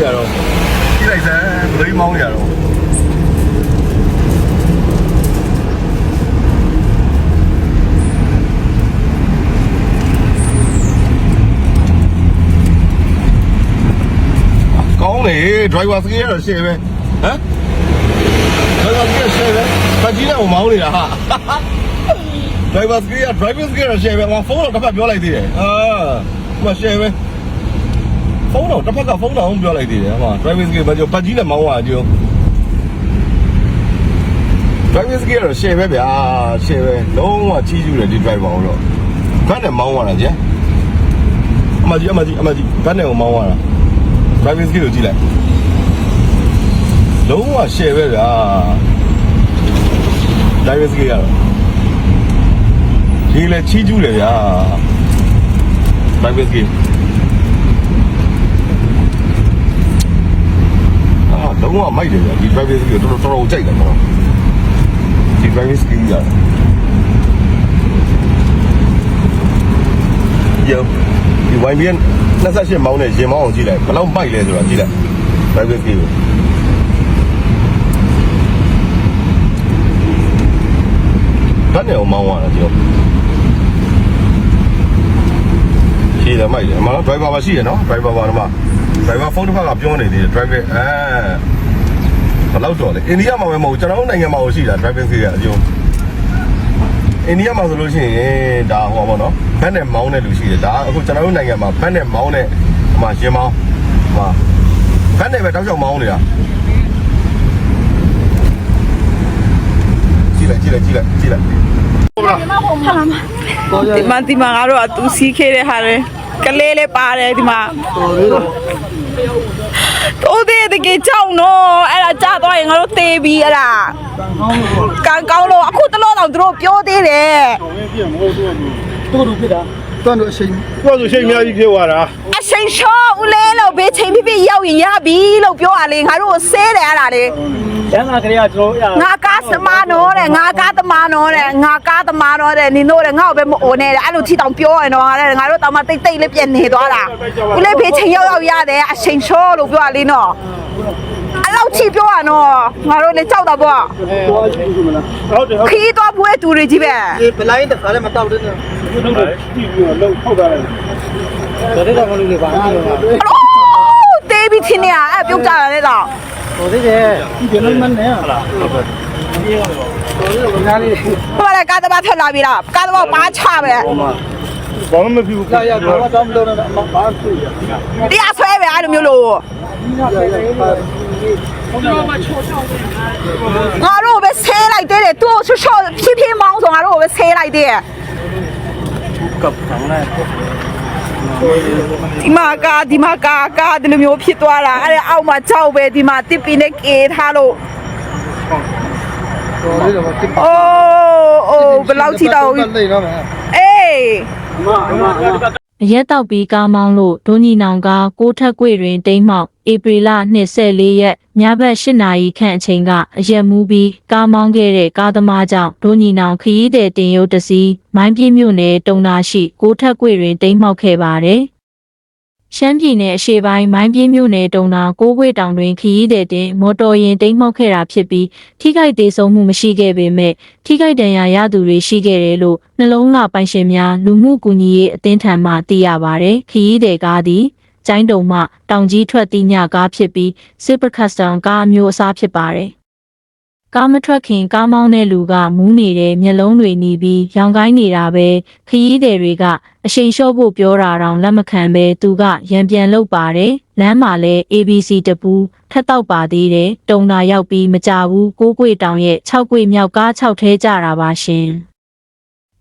တွေကတော့ကြည့်လိုက်စမ်းဘရိတ်မောင်းတွေကတော့ကောင်းလေ driver skill ကတော့ရှေ့ပဲဟမ် driver skill ရှေ့ပဲဖတ်ကြည့်တော့မောင်းနေတာဟာ driver skill က driver skill တော့ရှေ့ပဲငါဖုန်းတော့တစ်ဖက်ပြောလိုက်သေးတယ်အာမရှေ့ပဲ ဖုန်းတော့တစ်ဖက်ကဖုန်းတော့ပြောလိုက်သေးတယ်ဟာ driver skill ဘာကြောပတ်ကြီးနဲ့မောင်းတာကြော driver skill ကတော့ရှယ်ပဲဗျာရှယ်ပဲလုံးဝချီးကျူးတယ်ဒီ driver ကိုတော့ဘတ်နဲ့မောင်းရတာကြာအမကြီးအမကြီးအမကြီးဘတ်နဲ့ကိုမောင်းရတာ driving skill ကိုကြည့်လိုက်လုံးဝ share ပဲဗျာ driving skill ကတော့ဒီလေချီးကျူးတယ်ဗျာ driving skill အာ လုံးဝမိုက်တယ်ဗျာဒီ driving skill ကိုတော်တော်တော်တော်ကြိုက်တယ်ကျွန်တော်ဒီ driving skill ကယောဒီ YBN 28မောင်းနဲ့ရင်မောင်းအောင်ကြည့်လိုက်ဘယ်လောက်မိုက်လဲဆိုတာကြည့်လိုက် driving skill ကိုဘတ်နဲ့အောင်မောင်းရတာကြောရှည်တယ်မိုက်တယ်အမှန်တော့ driver ပါရှိရနော် driver ပါတော့မှ driver ဖုန်းတစ်ဖက်ကပြောနေသေးတယ် driver အဲ ဘယ်လောက်တော့လဲအိန္ဒိယမှာပဲမဟုတ်ဘူးကျွန်တော်တို့နိုင်ငံမှာရှိတာ driving skill ကအကျိုးအိန္ဒိယမှာဆိုလို့ရှိရင်ဒါဟောပါတော့ဘတ်နဲ့မောင်းတဲ့လူရှိတယ်ဒါအခုကျွန်တော်တို့နိုင်ငံမှာဘတ်နဲ့မောင်းတဲ့ဟိုမှာရင်မောင်းဟိုဘတ်နဲ့ပဲတောက်ချောက်မောင်းနေတာကြည့်လိုက်ကြည့်လိုက်ကြည့်လိုက်ကြည့်လိုက်ဒီမှာဒီမှာကတော့အတူစီးခဲ့တဲ့ဟာလေကလေးလေးပါတယ်ဒီမှာတော် သေးတကယ်ကြောက်နော်အဲ့ဒါကြာသွားရင်ငါတို့သေပြီအဲ့ဒါကံကောင်းလို့အခုတလို့တော့သူတို့ပြောသေးတယ်တော့တို့ဖြစ်တာတော့တို့ အချိန်ကိုယ်ဆိုရှိတ်အများကြီးဖြစ်သွားတာအချိန်ချောဦးလေးလို့ဘေးချိန်ပြပြရောက်ရင်ရပြီလို့ပြောရလေငါတို့ကိုဆဲတယ်အဲ့ဒါလေရန်လာကလေးကကျွန်တော်ရငါကားသမားနော်တဲ့ငါကားသမားနော်တဲ့ငါကားသမားနော်တဲ့နင်တို့တဲ့ငါ့ကိုပဲမအိုနဲ့တဲ့အဲ့လိုထီတောင်ပြောရတော့တဲ့ငါတို့တောင်မှတိတ်တိတ်လေးပြန်နေသွားတာဦးလေးဖေးချိန်ရောက်ရောက်ရတယ်အချိန်ချောလို့ပြောရလေနော်အဲ့ လောက်ချီပြောရနော်ငါတို့လည်းကြောက်တာပေါ့တော့ရှိဘူးမလားဟုတ်တယ်ဟုတ်ခီးသွားပွဲတူတွေကြီးပဲဒီပလိုင်းတခါလည်းမတောက်တဲ့နော်ဟုတ်တယ်ကြည့်ပြီးတော့လုံးထုတ်တာလေဒါတွေတော့မလို့လေပါဘူးလို့အိုးတေးပြီးထင်းနေရအဲ့ပြုတ်ကြတာလေတော့ဟိုသေးတယ်ဒီကနေ့မနေရလားဟုတ်ပါဘူးနားလေးဟိုကလည်းကားသမားထွက်လာပြီလားကားသမားပါချပဲ ဘာမှမဖြစ်ဘူးလာရတော့တော့မလို့တော့မပါဘူးရတရားဆွဲပဲအဲ့လိုမျိုးလို့ငါတို့ပဲဆဲလိုက်သေးတယ်သူ့ချောချောဖြည်းဖြည်းမောင်းဆိုငါတို့ပဲဆဲလိုက်သေးတယ်ကပ်ခံလိုက်ဒီမှာကာဒီမှာကာကာဒီလိုမျိုးဖြစ်သွားတာအဲ့ဒါအောက်မှာကြောက်ပဲဒီမှာတစ်ပီနဲ့ကေထားလို့တော်လေးတော့တစ်အိုးအိုးဘယ်လောက်ထိတော့လိမ့်တော့မယ်အေး အမအမအမအရက်တောက်ပြီးကားမောင်းလို့ဒုံညီနောင်ကကိုထက်ကွေတွင်တိမ်းမောက်ဧပြီလ24ရက်ညဘက်8နာရီခန့်အချိန်ကအရက်မူပြီးကားမောင်းခဲ့တဲ့ကားသမားကြောင့်ဒုံညီနောင်ခရီးသည်တင်ရုပ်တစီမိုင်းပြင်းမြို့နယ်တုံနာရှိကိုထက်ကွေတွင်တိမ်းမောက်ခဲ့ပါတယ်။ ရှမ်းပြည်နယ်အရှေ့ပိုင်းမိုင်းပြင်းမြို့နယ်တုံနာကိုခွေတောင်တွင်ခရီးသည်တင်မော်တော်ယာဉ်တိမ်းမောက်ခဲ့တာဖြစ်ပြီးထိခိုက်သေးဆုံးမှုမရှိခဲ့ပေမဲ့ထိခိုက်ဒဏ်ရာရသူတွေရှိခဲ့တယ်လို့နှလုံးလှပိုင်ရှင်များလူမှုကူညီရေးအသင်းထံမှသိရပါတယ်။ခရီးသည်ကားသည်ကျိုင်းတုံမှတောင်ကြီးထွက်တိညကားဖြစ်ပြီးစစ်ပကတ်စတန်ကားအမျိုးအစားဖြစ်ပါတယ်။ ကားမထွက်ခင်ကားမောင်းတဲ့လူကမူးနေတဲ့မျက်လုံးတွေหนีပြီးရောင်ကိုင်းနေတာပဲခရီးသည်တွေကအရှိန်လျှော့ဖို့ပြောတာတောင်လက်မခံပဲသူကရံပြန်လုပ်ပါတယ်လမ်းမှာလဲ ABC တပူးထက်တော့ပါသေးတယ်တုံနာရောက်ပြီးမကြဘူးကိုးကွေတောင်ရဲ့6ကွေမြောက်ကား6ထဲကြတာပါရှင်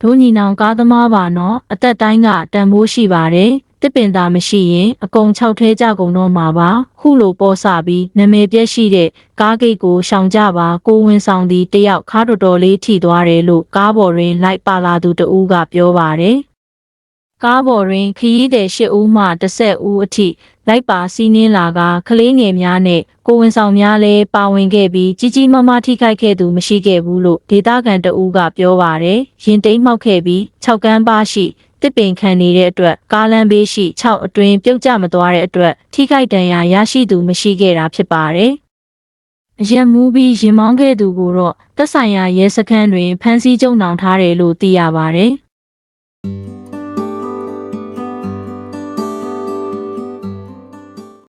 ဒုညီနောင်ကားသမားပါနော်အသက်တိုင်းကတန်ဖိုးရှိပါတယ် တစ်ပင်သာမရှိရင်အကုန်6ထဲကြကုန်တော့မှာပါခုလိုပေါ်စပြီးနာမည်ပြည့်ရှိတဲ့ကားဂိတ်ကိုရှောင်ကြပါကိုဝင်ဆောင်သည်တယောက်ခါတော်တော်လေးထိသွားတယ်လို့ကားပေါ်တွင်လိုက်ပါလာသူတဦးကပြောပါတယ်ကားပေါ်တွင်ခရီးသည်၈ဦးမှ10ဦးအထိလိုက်ပါစီးနင်းလာကကလေးငယ်များနဲ့ကိုဝင်ဆောင်များလည်းပါဝင်ခဲ့ပြီးကြီးကြီးမားမားထိခိုက်ခဲ့သူမရှိခဲ့ဘူးလို့ဒေသခံတဦးကပြောပါတယ်ရင်တိမ်မှောက်ခဲ့ပြီး6ကန်းပါရှိ တစ်ပင်ခံနေတဲ့အတွက်ကားလမ်းဘေးရှိ6အတွင်းပြုတ်ကျမသွားတဲ့အတွက်ထိခိုက်ဒဏ်ရာရရှိသူမရှိခဲ့တာဖြစ်ပါတယ်အရက်မူပြီးရင်မောင်းခဲ့သူကိုတော့တက်ဆိုင်ရာရဲစခန်းတွင်ဖမ်းဆီးကြုံနှောင်ထားတယ်လို့သိရပါတယ်။